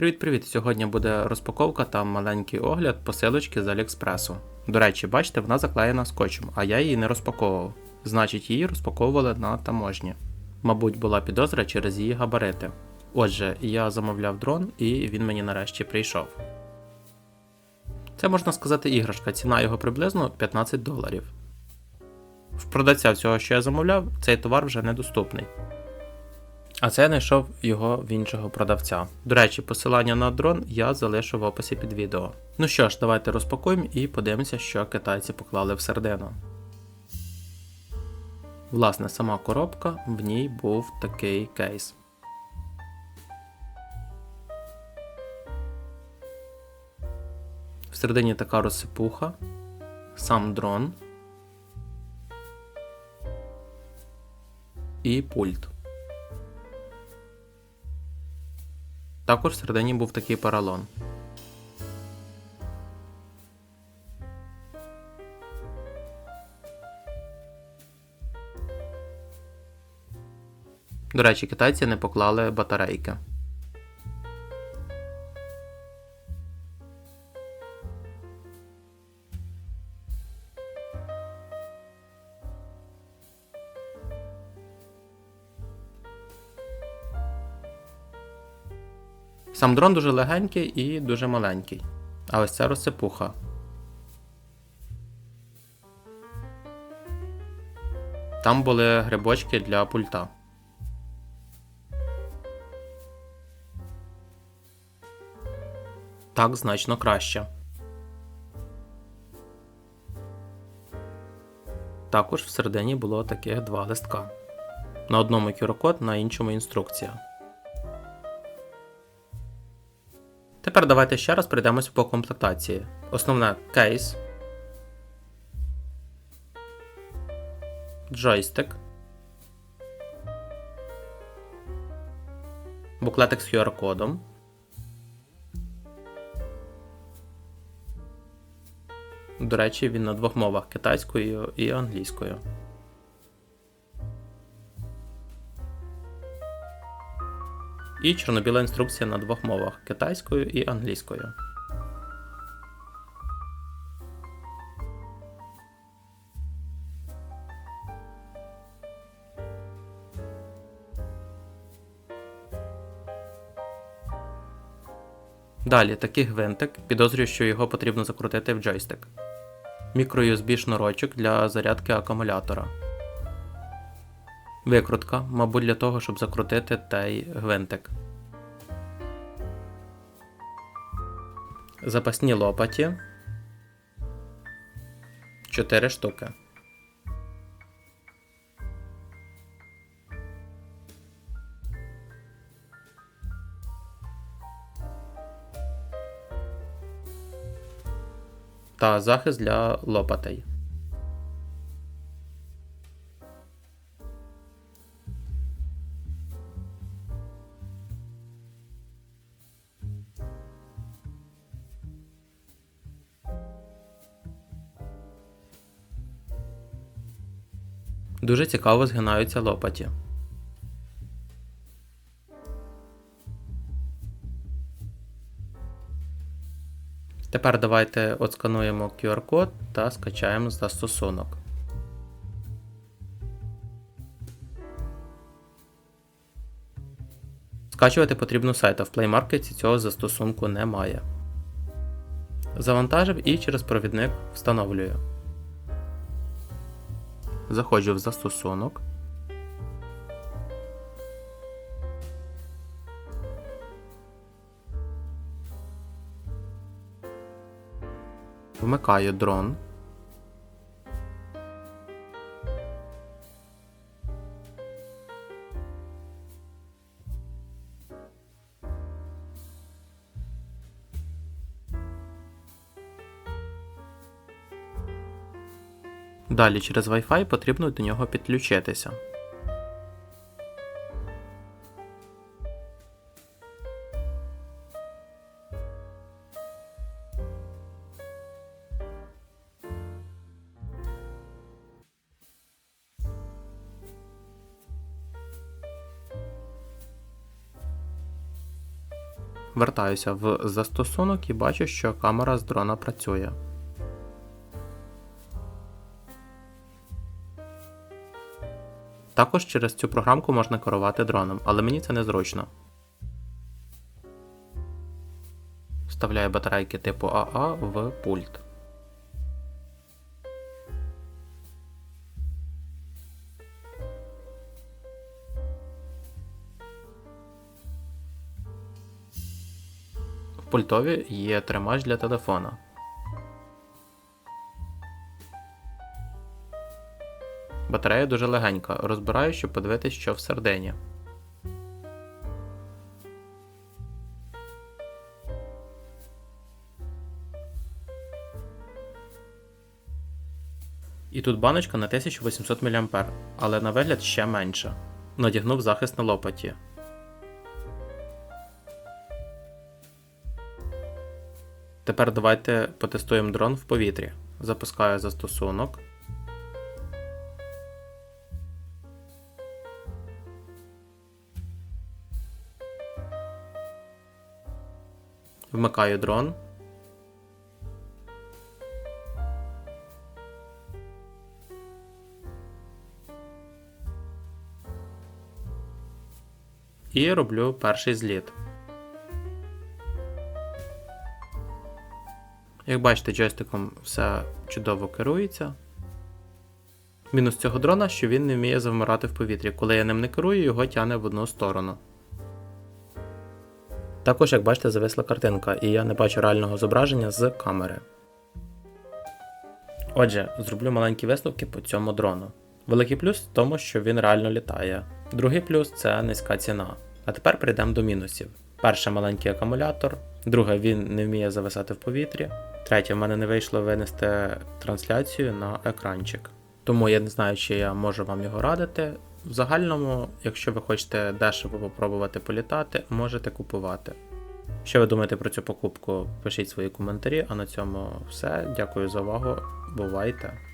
Привіт-привіт! Сьогодні буде розпаковка та маленький огляд посилочки з Аліекспресу. До речі, бачите, вона заклеєна скотчем, а я її не розпаковував. Значить, її розпаковували на таможні. Мабуть, була підозра через її габарити. Отже, я замовляв дрон і він мені нарешті прийшов. Це можна сказати іграшка, ціна його приблизно 15 доларів. В продавця всього, що я замовляв, цей товар вже недоступний. А це я знайшов його в іншого продавця. До речі, посилання на дрон я залишу в описі під відео. Ну що ж, давайте розпакуємо і подивимося, що китайці поклали всередину. Власне, сама коробка, в ній був такий кейс. Всередині така розсипуха, сам дрон і пульт. Також всередині був такий паралон. До речі, китайці не поклали батарейки. Сам дрон дуже легенький і дуже маленький. А ось це розсипуха. Там були грибочки для пульта. Так значно краще. Також всередині було таких два листка. На одному QR-код, на іншому інструкція. Тепер давайте ще раз пройдемось по комплектації. Основне кейс, джойстик, буклетик з QR-кодом. До речі, він на двох мовах китайською і англійською. І чорно-біла інструкція на двох мовах китайською і англійською. Далі такий гвинтик, підозрюю, що його потрібно закрутити в джойстик. Мікро-USB шнурочок для зарядки акумулятора. Викрутка, мабуть, для того, щоб закрутити той гвинтик. Запасні лопаті. 4 штуки. Та захист для лопатей. Дуже цікаво згинаються лопаті. Тепер давайте отскануємо QR-код та скачаємо застосунок. Скачувати потрібно сайт, а в Play Market цього застосунку немає. Завантажив і через провідник встановлюю. Заходжу в застосунок. Вмикаю дрон. Далі через Wi-Fi потрібно до нього підключитися. Вертаюся в застосунок і бачу, що камера з дрона працює. Також через цю програмку можна керувати дроном, але мені це незручно. Вставляю батарейки типу АА в пульт. В пультові є тримач для телефона. Батарея дуже легенька, розбираю, щоб подивитись, що всередині. І тут баночка на 1800 мА, але на вигляд ще менша. Надягнув захист на лопаті. Тепер давайте потестуємо дрон в повітрі. Запускаю застосунок. Вмикаю дрон. І роблю перший зліт. Як бачите, джойстиком все чудово керується. Мінус цього дрона, що він не вміє завмирати в повітрі. Коли я ним не керую, його тягне в одну сторону. Також, як бачите, зависла картинка, і я не бачу реального зображення з камери. Отже, зроблю маленькі висновки по цьому дрону. Великий плюс в тому, що він реально літає. Другий плюс це низька ціна. А тепер перейдемо до мінусів. Перше маленький акумулятор, друге, він не вміє зависати в повітрі. Третє, в мене не вийшло винести трансляцію на екранчик. Тому я не знаю, чи я можу вам його радити. В загальному, якщо ви хочете дешево попробувати політати, можете купувати. Що ви думаєте про цю покупку? Пишіть свої коментарі, а на цьому все. Дякую за увагу. Бувайте!